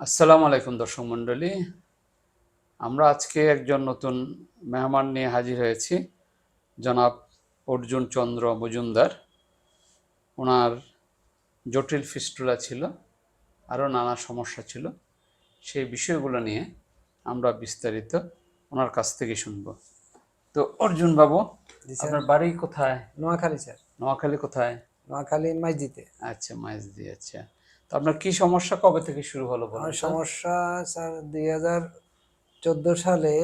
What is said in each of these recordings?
আসসালামু আলাইকুম দর্শক মণ্ডলী। আমরা আজকে একজন নতুন মেহমান নিয়ে হাজির হয়েছি জনাব অর্জুন চন্দ্র মজুমদার। ওনার জটিল ফিস্টুলা ছিল আরও নানা সমস্যা ছিল। সেই বিষয়গুলো নিয়ে আমরা বিস্তারিত ওনার কাছ থেকে শুনব। তো অর্জুন বাবু আপনার বাড়ি কোথায়? নোয়াখালী স্যার। নোয়াখালী কোথায়? নোয়াখালী মাইজিতে আচ্ছা মাইজদি আচ্ছা। আপনার কি সমস্যা কবে থেকে শুরু হলো আমার সমস্যা স্যার দুই হাজার চোদ্দ সালে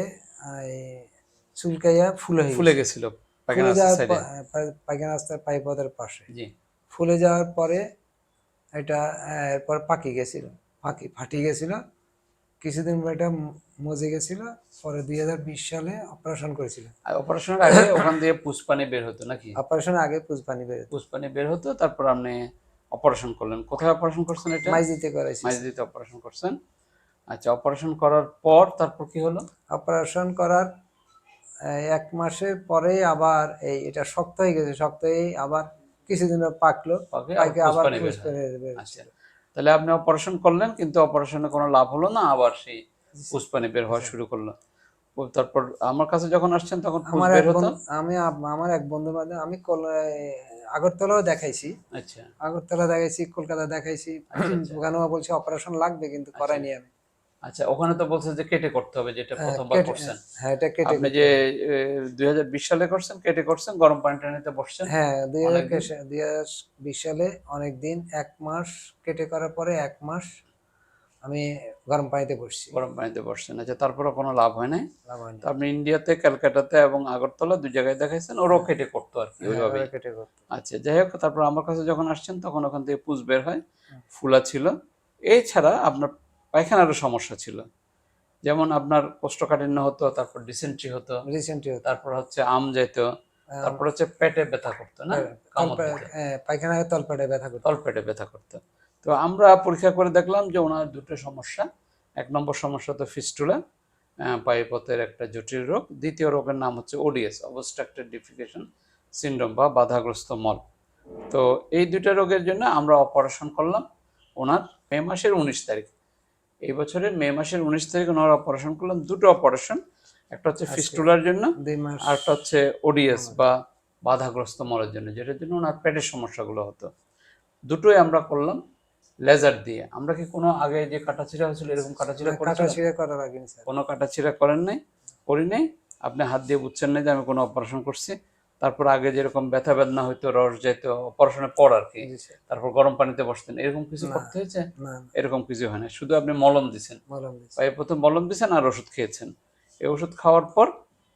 চুলকাইয়া ফুলে ফুলে গেছিল ফুলে পায়খানা রাস্তার পাইপদের পাশে। ফুলে যাওয়ার পরে এটা এরপর পাকি গেছিল ফাঁকি ফাটি গেছিল। কিছুদিন পর এটা মজে গেছিল পরে দুই হাজার বিশ সালে অপারেশন করেছিল। অপারেশনের আগে ওখান দিয়ে পুষ্পানি বের হতো নাকি? অপারেশনের আগে পুজপানি বেরোত পুষ্পানি বের হতো তারপর আপনি অপারেশন করলেন। কোথায় অপারেশন করছেন এটা? মাইজিতে করেছি মাইজদিতে অপারেশন করছেন। আচ্ছা অপারেশন করার পর তারপর কি হলো? অপারেশন করার এক মাসের পরেই আবার এই এটা শক্ত হয়ে গেছে শক্ত হয়ে আবার কিছুদিন পাকলো। পাকে আবার। আচ্ছা তাহলে আপনি অপারেশন করলেন কিন্তু অপারেশনে কোনো লাভ হলো না আবার সেই পুষ্পানি বের হওয়া শুরু করল। তারপর আমার কাছে যখন আসছেন তখন আমার এক বন্ধু- আমি আমার এক বন্ধুর মাধ্যমে আমি আগরতলাও দেখাইছি। আচ্ছা। আগরতলা দেখাইছি কলকাতা দেখাইছি। ওখানেও বলছি অপারেশন লাগবে কিন্তু করাইনি আমি। আচ্ছা ওখানে তো বলছে যে কেটে করতে হবে যেটা হ্যাঁ, প্রথমবার করছেন। হ্যাঁ এটা কেটে আপনি যে দুই হাজার বিশ সালে করছেন কেটে করছেন গরম পানি টানিতে বসছেন। হ্যাঁ দুই হাজার অনেকদিন? দুই হাজার বিশ সালে অনেক দিন এক মাস কেটে করার পরে এক মাস আমি গরম পানিতে বসছি। গরম পানিতে বসছেন। আচ্ছা তারপরে কোনো লাভ হয় নাই? লাভ হয়নি। তো আপনি ইন্ডিয়াতে ক্যালকাটাতে এবং আগরতলা দুই জায়গায় দেখাইছেন ওরও কেটে করতো আর কি হ্যাঁ, ওইভাবে কেটে করতো। আচ্ছা যাই হোক তারপর আমার কাছে যখন আসছেন তখন ওখান থেকে পুষ বের হয় ফুলা ছিল। এই ছাড়া আপনার পায়খানারও সমস্যা ছিল। যেমন আপনার কোষ্ঠকাঠিন্য হতো তারপর ডিসেন্ট্রি হতো হতো। তারপর হচ্ছে আম যেত তারপর হচ্ছে পেটে ব্যথা করতো না? তলপে- হ্যাঁ, পায়খানায় তলপেটে ব্যথা করতো। তলপেটে ব্যথা করতো। তো আমরা পরীক্ষা করে দেখলাম যে ওনার দুটো সমস্যা। এক নম্বর সমস্যা তো ফিস্টুলা পাইপথের একটা জটিল রোগ। দ্বিতীয় রোগের নাম হচ্ছে ওডিএস অবস্ট্রাক্টেড ডিফিকেশন সিন্ড্রোম বা বাধাগ্রস্ত মল। তো এই দুটো রোগের জন্য আমরা অপারেশন করলাম ওনার মে মাসের উনিশ তারিখ। এই বছরের মে মাসের উনিশ তারিখ ওনার অপারেশন করলাম। দুটো অপারেশন একটা হচ্ছে ফিস্টুলার জন্য আর একটা হচ্ছে ওডিএস বা বাধাগ্রস্ত মলের জন্য যেটার জন্য ওনার পেটের সমস্যাগুলো হতো। দুটোই আমরা করলাম। লেজার দিয়ে। আমরা কি কোনো আগে যে কাটাছিড়া হয়েছিল এরকম কাটাছিড়া কাটা করেছিলাম? ছিঁড়ে করা লাগেনি স্যার। কোনো কাটাছিড়া করেন নাই? করি নাই? আপনি হাত দিয়ে বুঝছেন না যে আমি কোনো অপারেশন করছি? তারপর আগে যেরকম ব্যথা বেদনা হইতো রস যেত অপারেশনের পর আর কি তারপর গরম পানিতে বসতেন এরকম কিছু করতে হয়েছে? না এরকম কিছু হয় না শুধু আপনি মলম দিছেন। পায়ে প্রথম মলম দিয়েছেন আর ওষুধ খেয়েছেন। এই ওষুধ খাওয়ার পর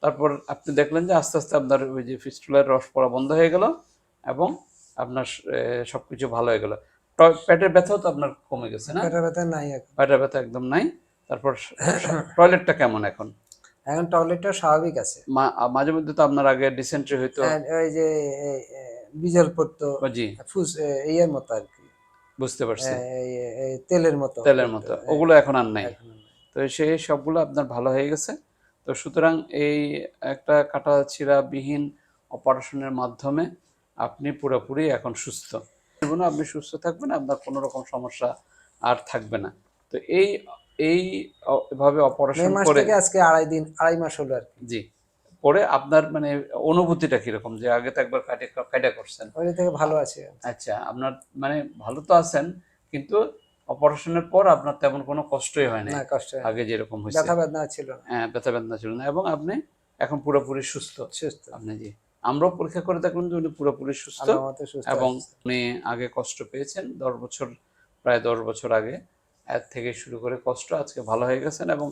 তারপর আপনি দেখলেন যে আস্তে আস্তে আপনার ওই যে ফিস্টুলার রস পড়া বন্ধ হয়ে গেল এবং আপনার সবকিছু ভালো হয়ে গেল। পেটের ব্যথাও তো আপনার কমে গেছে না? পেটে ব্যথা নাই এখন। পেটের ব্যথা একদম নাই? তারপর টয়লেটটা কেমন এখন? এখন টয়লেটটা স্বাভাবিক আছে। মাঝে মধ্যে তো আপনার আগে ডিসেন্ট্রি হইতো। আর ওই যে বিজল পড়তো। জি। ফুস এ, ইয়ের মতো আর কি। বুঝতে পারছি। এই, তেলের মতো। তেলের মতো। ওগুলো এখন আর নাই। তো সেই সবগুলো আপনার ভালো হয়ে গেছে। তো সুতরাং এই একটা কাটা ছিঁড়া বিহীন অপারেশনের মাধ্যমে আপনি পুরোপুরি এখন সুস্থ। জীবনে আপনি সুস্থ থাকবেন আপনার কোনো রকম সমস্যা আর থাকবে না। তো এই এই মে অপারেশন করে আজকে আড়াই দিন আড়াই মাস হলো আর জি পরে আপনার মানে অনুভূতিটা কীরকম? যে আগে তো একবার কাটে কাটা করছেন। ওই থেকে ভালো আছে। আচ্ছা আপনার মানে ভালো তো আছেন কিন্তু অপারেশনের পর আপনার তেমন কোনো কষ্টই হয় না না। কষ্ট আগে যেরকম হয়েছে। ব্যথা বেদনা ছিল। হ্যাঁ ব্যথা বেদনা ছিল না। এবং আপনি এখন পুরোপুরি সুস্থ। সুস্থ। আপনি জি। আমরাও পরীক্ষা করে দেখলাম যে উনি পুরোপুরি সুস্থ এবং উনি আগে কষ্ট পেয়েছেন। দশ বছর প্রায় দশ বছর আগে এর থেকে শুরু করে কষ্ট আজকে ভালো হয়ে গেছেন এবং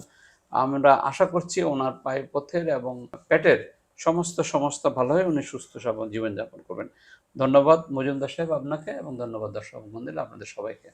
আমরা আশা করছি ওনার পায়ের পথের এবং পেটের সমস্ত সমস্ত ভালো হয়ে উনি সুস্থ সব জীবনযাপন করবেন। ধন্যবাদ মজুমদার সাহেব আপনাকে এবং ধন্যবাদ দর্শক বন্ধুরা আপনাদের সবাইকে।